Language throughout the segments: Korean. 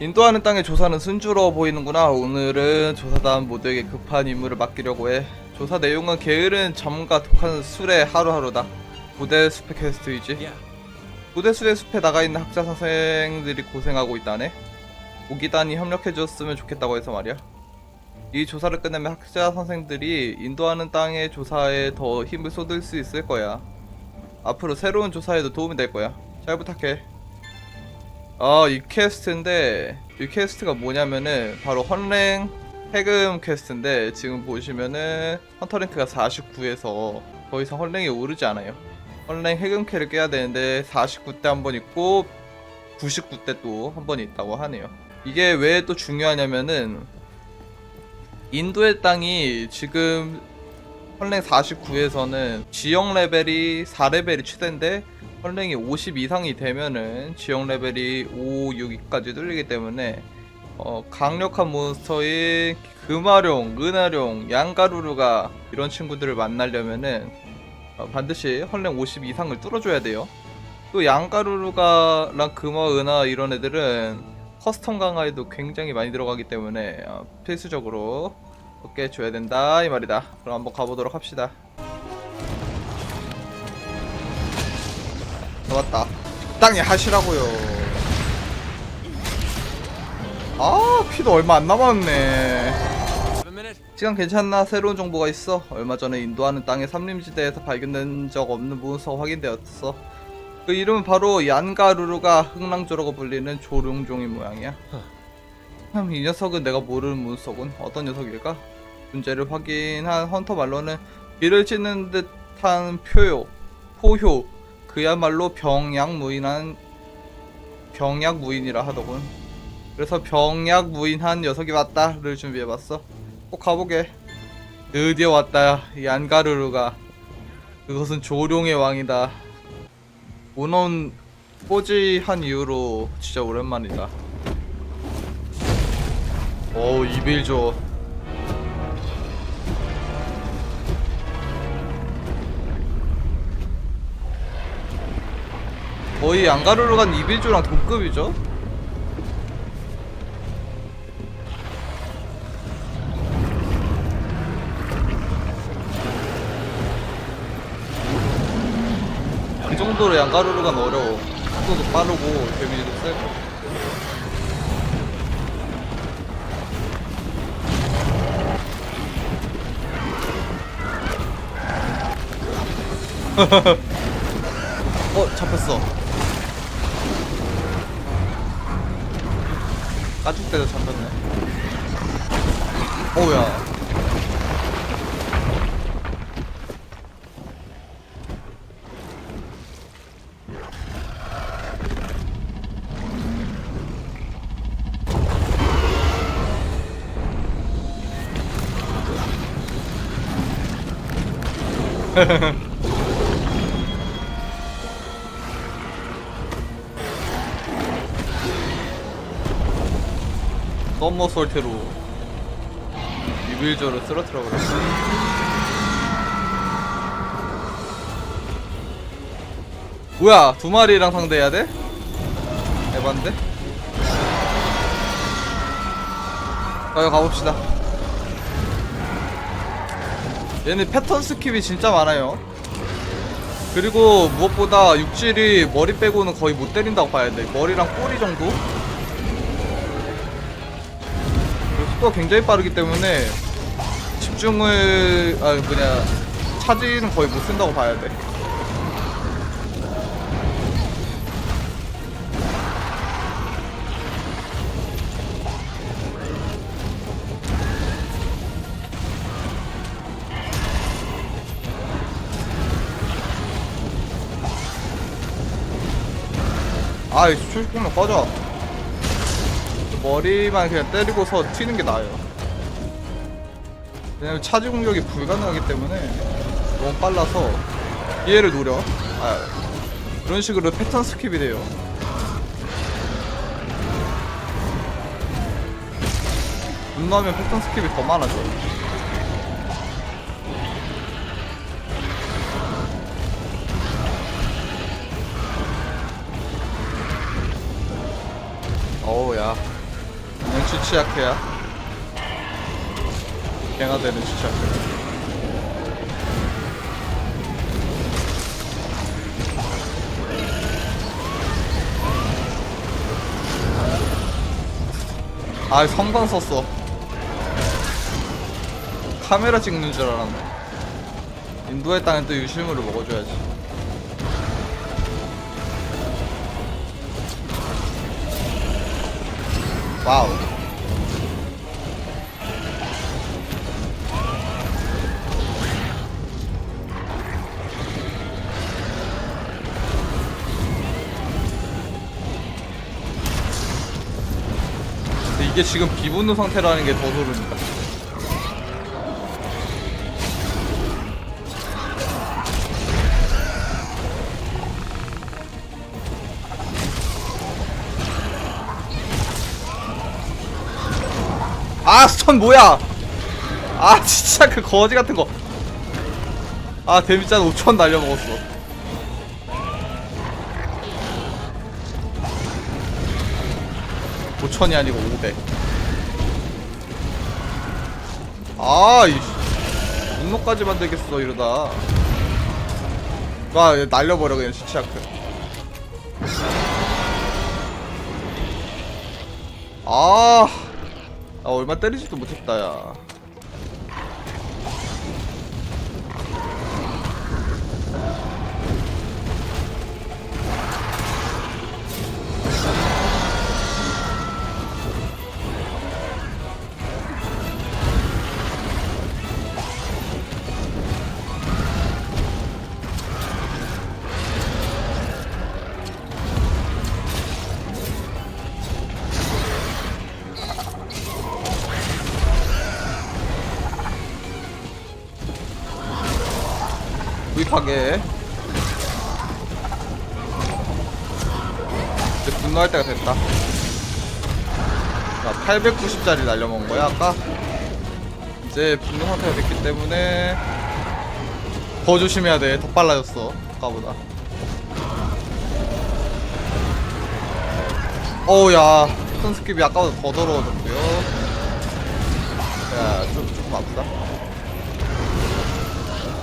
인도하는 땅의 조사는 순조로워 보이는구나. 오늘은 조사단 모두에게 급한 임무를 맡기려고 해. 조사 내용은 게으른 점과 독한 술의 하루하루다. 부대 숲의 퀘스트이지. 부대 수의 숲에 나가 있는 학자 선생들이 고생하고 있다네. 오기단이 협력해줬으면 좋겠다고 해서 말이야. 이 조사를 끝내면 학자 선생들이 인도하는 땅의 조사에 더 힘을 쏟을 수 있을 거야. 앞으로 새로운 조사에도 도움이 될 거야. 잘 부탁해. 아, 이 퀘스트인데, 이 퀘스트가 뭐냐면은, 바로 헌랭 해금 퀘스트인데, 지금 보시면은, 헌터랭크가 49에서 더 이상 헌랭에 오르지 않아요. 헌랭 해금캐를 깨야 되는데, 49대 한 번 있고, 99대 또 한 번 있다고 하네요. 이게 왜 또 중요하냐면은, 인도의 땅이 지금 헌랭 49에서는 지역 레벨이 4레벨이 최대인데 헌랭이 50 이상이 되면은 지역 레벨이 5, 6까지 뚫리기 때문에 어, 강력한 몬스터인 금화룡, 은하룡, 양가루루가 이런 친구들을 만나려면은 어, 반드시 헌랭 50 이상을 뚫어줘야 돼요. 또 양가루루가랑 금화, 은하 이런 애들은 커스텀 강화에도 굉장히 많이 들어가기 때문에 어, 필수적으로 어깨 줘야 된다 이 말이다. 그럼 한번 가보도록 합시다. 잡았다. 적당히 하시라고요. 아 피도 얼마 안 남았네. 시간 괜찮나? 새로운 정보가 있어. 얼마 전에 인도하는 땅의 삼림지대에서 발견된 적 없는 몬스터가 확인되었어. 그 이름은 바로 얀가루루가 흥랑조라고 불리는 조룡종인 모양이야. 참, 이 녀석은 내가 모르는 몬스터군. 어떤 녀석일까? 문제를 확인한 헌터 말로는 길을 찢는 듯한 표요, 포효, 그야말로 병약무인한 병약무인이라 하더군. 그래서 병약무인한 녀석이 왔다를 준비해봤어. 꼭 가보게. 드디어 왔다. 이 안가르르가. 그것은 조룡의 왕이다. 문원 꼬지한 이후로 진짜 오랜만이다. 오 이빌조. 거의 안가르르 간 이빌조랑 동급이죠? 그 정도로 양가루르간 어려워. 속도도 빠르고 데미지도 세고. 어 잡혔어. 까죽 때도 잡혔네. 어우야. 썸머 솔테로 유빌저를 쓰러트려 버렸어. 뭐야 두 마리랑 상대해야 돼? 에반데? 가요 가봅시다. 얘는 패턴 스킵이 진짜 많아요. 그리고 무엇보다 육질이 머리 빼고는 거의 못 때린다고 봐야 돼. 머리랑 꼬리 정도? 속도가 굉장히 빠르기 때문에 집중을 아 뭐냐 차지는 거의 못 쓴다고 봐야 돼. 아이 출국면 꺼져. 머리만 그냥 때리고서 튀는 게 나아요. 왜냐면 차지 공격이 불가능하기 때문에 너무 빨라서 기회를 노려. 아, 이런 식으로 패턴 스킵이 돼요. 분노하면 패턴 스킵이 더 많아져. 주치약해야. 갱화되는 주치약해. 아 성광 썼어. 카메라 찍는 줄 알았네. 인도의 땅에 또 유실물을 먹어줘야지. 와우 이게 지금 비분노 상태라는 게 더 소름이다. 아 스턴 뭐야? 아 진짜 그 거지 같은 거아 데미짠 5천 날려먹었어 오천이 아니고 500 아 이 분노까지 만들겠어 이러다. 와 날려버려 그냥 시치아크. 아. 아 얼마 때리지도 못했다 야 구입하게. 이제 분노할 때가 됐다. 자 890짜리 날려먹은 거야 아까? 이제 분노 상태가 됐기 때문에 더 조심해야 돼더 빨라졌어 아까보다. 어우야 스턴 스킵이 아까보다 더 더러워졌고요. 야 좀 조금 아프다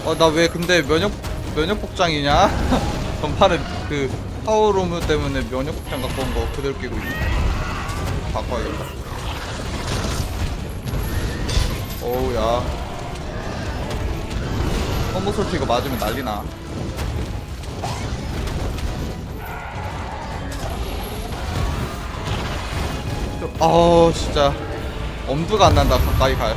어 나 왜 근데 면역 면역 복장이냐? 전판에 그 파워로무 때문에 면역 복장 갖고 온 거 그대로 끼고 있네. 바꿔야겠다. 어우야. 컴보 솔트 이거 맞으면 난리나. 아 진짜 엄두가 안 난다 가까이 가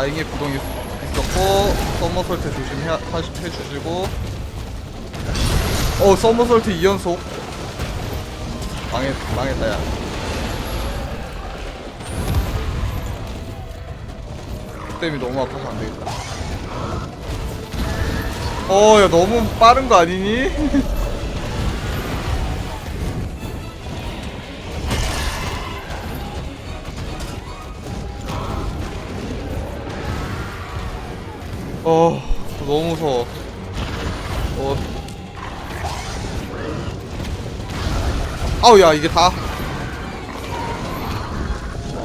다행히 구동이 있었고 서머솔트 조심해 해주시고. 어 서머솔트 2연속. 망했, 망했다 야. 댐이 너무 아파서 안되겠다. 어야 너무 빠른 거 아니니? 어 너무 무서워. 어. 아우 야 이게 다.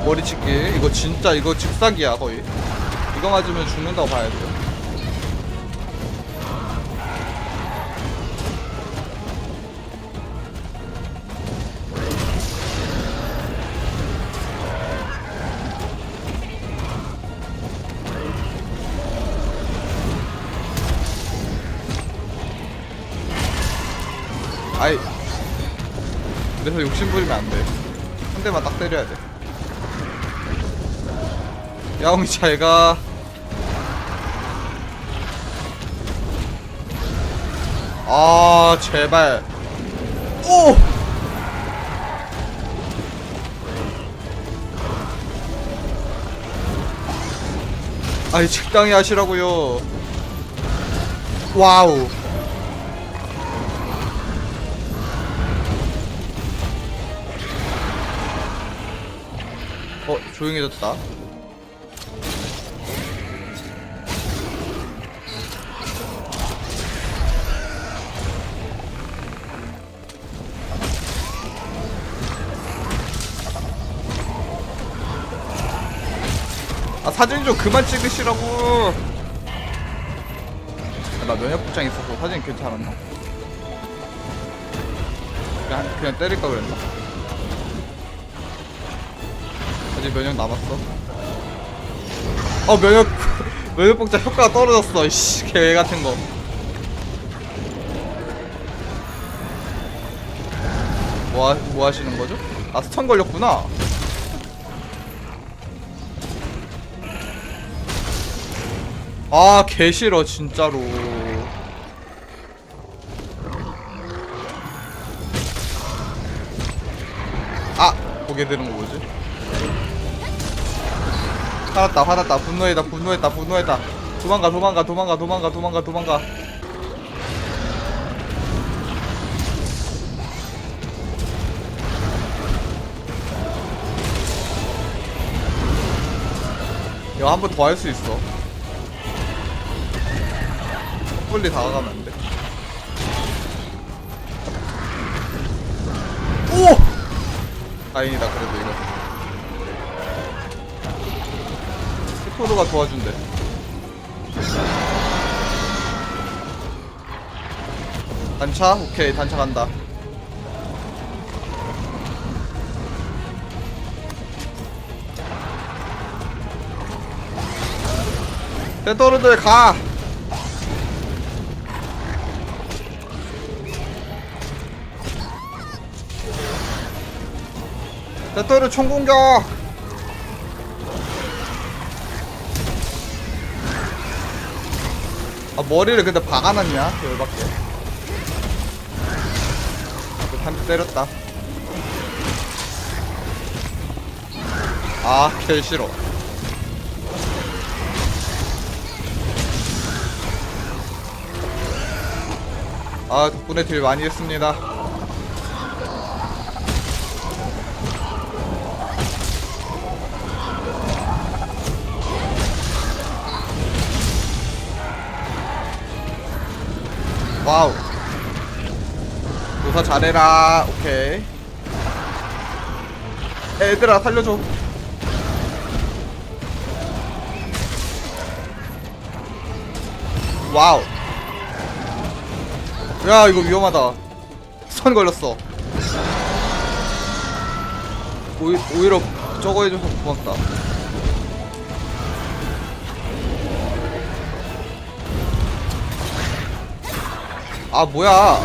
머리치기. 이거 진짜 이거 직사기야 거의. 이거 맞으면 죽는다고 봐야 돼 그래서 욕심 부리면 안돼. 한 대만 딱 때려야 돼. 야옹이 잘가. 아 제발. 오! 아이 적당히 하시라고요. 와우 조용해졌다. 아 사진 좀 그만 찍으시라고. 아, 나 면역복장 있어서 사진 괜찮았나? 그냥, 그냥 때릴까 그랬나? 아직 면역 남았어 어 면역 면역 복장 효과가 떨어졌어 이씨 개 같은 거 뭐, 하, 뭐 하시는 거죠? 아 스턴 걸렸구나 아 개싫어 진짜로 아 보게 되는 거 뭐지? 화났다 화났다 분노했다 분노했다 분노했다 도망가 도망가 도망가 도망가 도망가 도망가 이거 한 번 더 할 수 있어 섣불리 다가가면 안 돼. 오! 다행이다, 그래도 이거. 토르가 도와준대. 단차? 오케이, 단차 간다. 히토르들 가! 대토르 총공격! 아 머리를 근데 박아놨냐? 열받게. 한대 때렸다. 아개 싫어. 아 덕분에 딜 많이 했습니다 와우. 조사 잘해라. 오케이. 애들아 살려줘. 와우. 야 이거 위험하다. 선 걸렸어. 오히, 오히려 저거 해줘서 고맙다 아 뭐야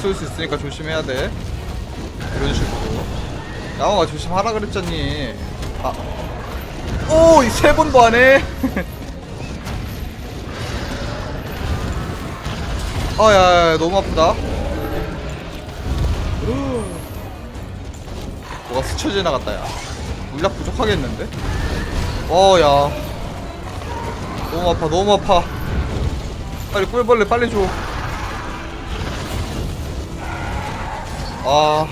쓸수 있으니까 조심해야 돼 이런 식으로 양호가 조심하라 그랬잖니 아 오! 이세 번도 안 해? 아, 야, 야, 너무 아프다. 뭐가 스쳐 지나갔다, 야. 물약 부족하겠는데? 어, 야. 너무 아파, 너무 아파. 빨리 꿀벌레 빨리 줘. 아.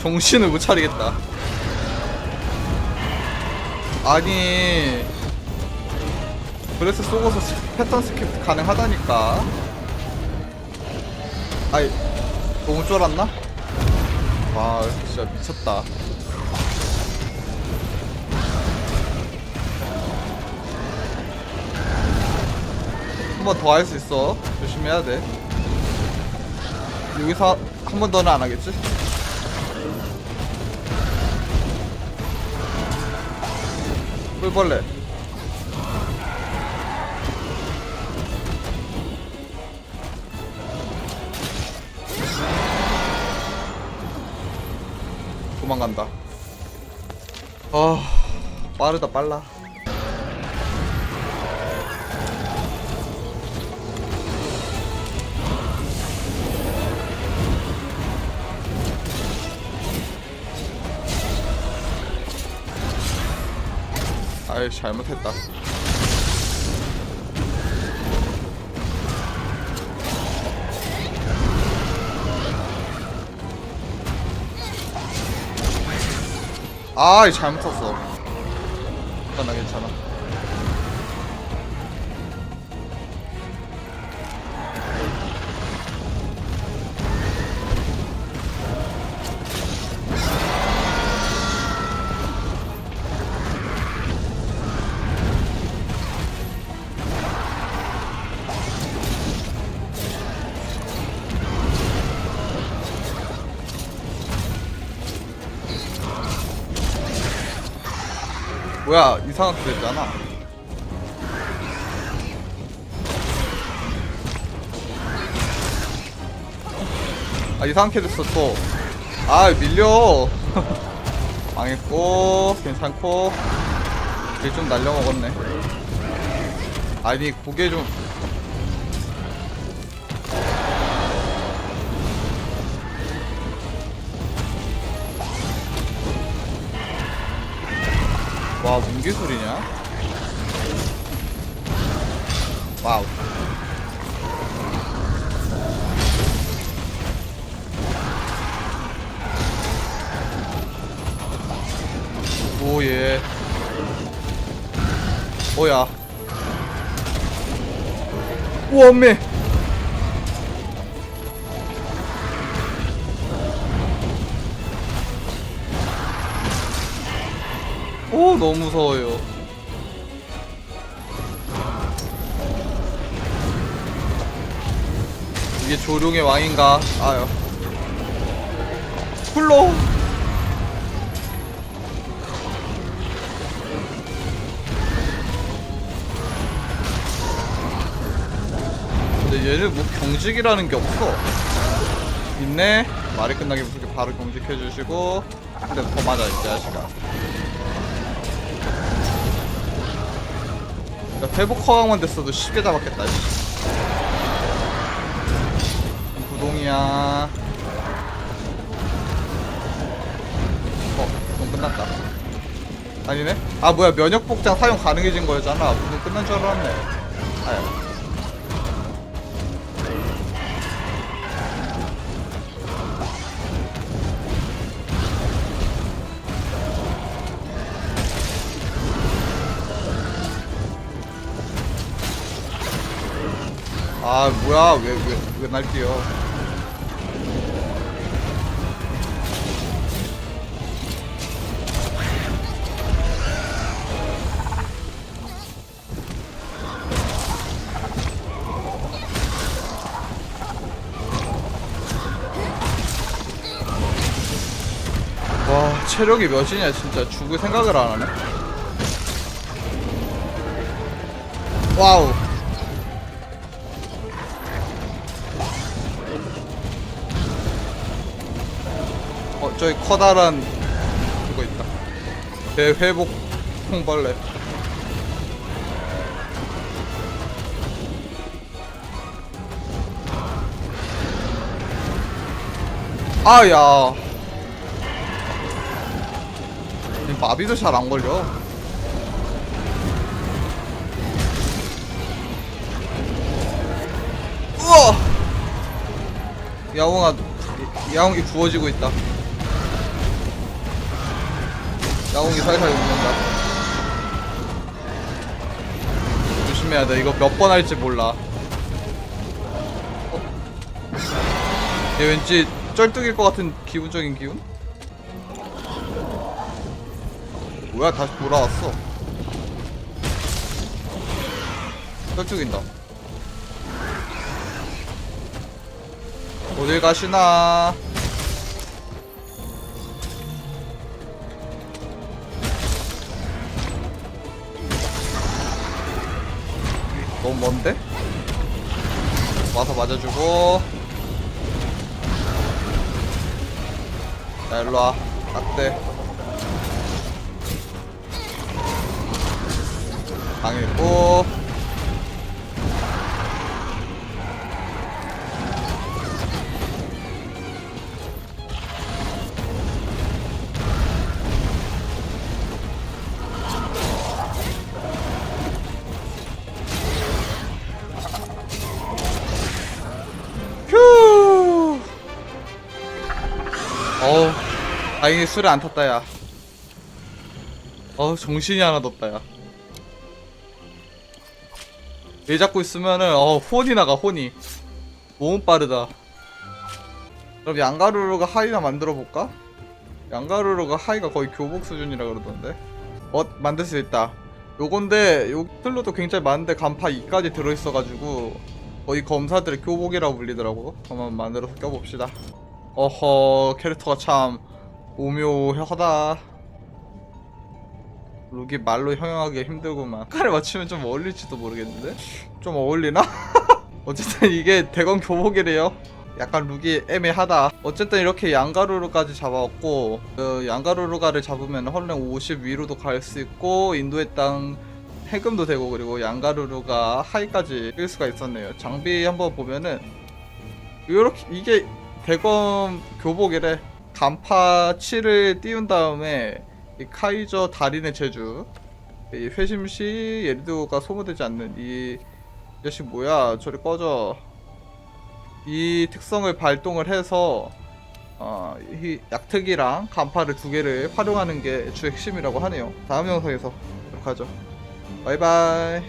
정신을 못 차리겠다. 아니 브레스 쏘고서 스- 패턴 스킵 가능하다니까 아이 너무 쫄았나? 와 진짜 미쳤다 한 번 더 할 수 있어 조심해야 돼 여기서 한 번 더는 안 하겠지? 꿀벌레. 도망간다. 아 빠르다 빨라 아이 잘못했다. 아이 잘못 썼어. 괜찮아 괜찮아 뭐야 이상하게 됐잖아. 아 이상하게 됐어 또아 밀려. 망했고 괜찮고. 이게 좀 날려먹었네. 아니 고개 좀 와, 문개 소리냐? 와우. 오예. 뭐야? 원매. 너무 무서워요. 이게 조룡의 왕인가? 아유. 훌로. 근데 얘는 뭐 경직이라는 게 없어. 있네. 말이 끝나기 무섭게 바로 경직해주시고. 근데 더 맞아 이제 아 그러니까 회복 허강만 됐어도 쉽게 잡았겠다. 씨. 구동이야. 어, 구동 끝났다. 아니네? 아 뭐야 면역 복장 사용 가능해진 거였잖아. 구동 끝난 줄 알았네. 아야. 아 뭐야. 왜 왜 왜 날 뛰어 와 체력이 몇이냐 진짜. 죽을 생각을 안 하네. 와우 저기 커다란 그거 있다. 대회복 홍벌레. 아야. 이 마비도 잘 안 걸려. 우와! 야옹아 야옹이 구워지고 있다 야옹이 살살 웃는다. 조심해야 돼. 이거 몇 번 할지 몰라. 어? 얘 왠지 쩔뚝일 것 같은 기분적인 기운? 뭐야 다시 돌아왔어. 쩔뚝인다. 어딜 가시나 너무 먼데? 와서 맞아주고. 자 일로와. 딱대. 방했고 다행히 술에 안 탔다 야. 어우 정신이 하나도 없다 야얘 잡고 있으면은 어 혼이 나가 혼이. 너무 빠르다. 그럼 양가루루가 하이나 만들어 볼까? 양가루루가 하이가 거의 교복 수준이라 그러던데. 어 만들 수 있다. 요건데 요 틀로도 굉장히 많은데 간파 2까지 들어있어가지고 거의 검사들의 교복이라고 불리더라고. 한번 만들어서 껴봅시다. 어허 캐릭터가 참 오묘하다. 룩이 말로 형용하기 힘들구만. 칼에 맞추면 좀 어울릴지도 모르겠는데? 좀 어울리나? 어쨌든 이게 대건 교복이래요. 약간 룩이 애매하다. 어쨌든 이렇게 양가루루까지 잡아왔고 그 양가루루가를 잡으면 헐랭 50 위로도 갈 수 있고 인도의 땅 해금도 되고 그리고 양가루루가 하이까지 뛸 수가 있었네요. 장비 한번 보면은 이렇게 이게 대검 교복이래 간파 7을 띄운 다음에 이 카이저 달인의 제주 이 회심 시 예리도가 소모되지 않는 이 자식 뭐야? 저리 꺼져. 이 특성을 발동을 해서 어, 이 약특이랑 간파를 두 개를 활용하는 게 주 핵심이라고 하네요. 다음 영상에서 뵙도록 하죠. 바이바이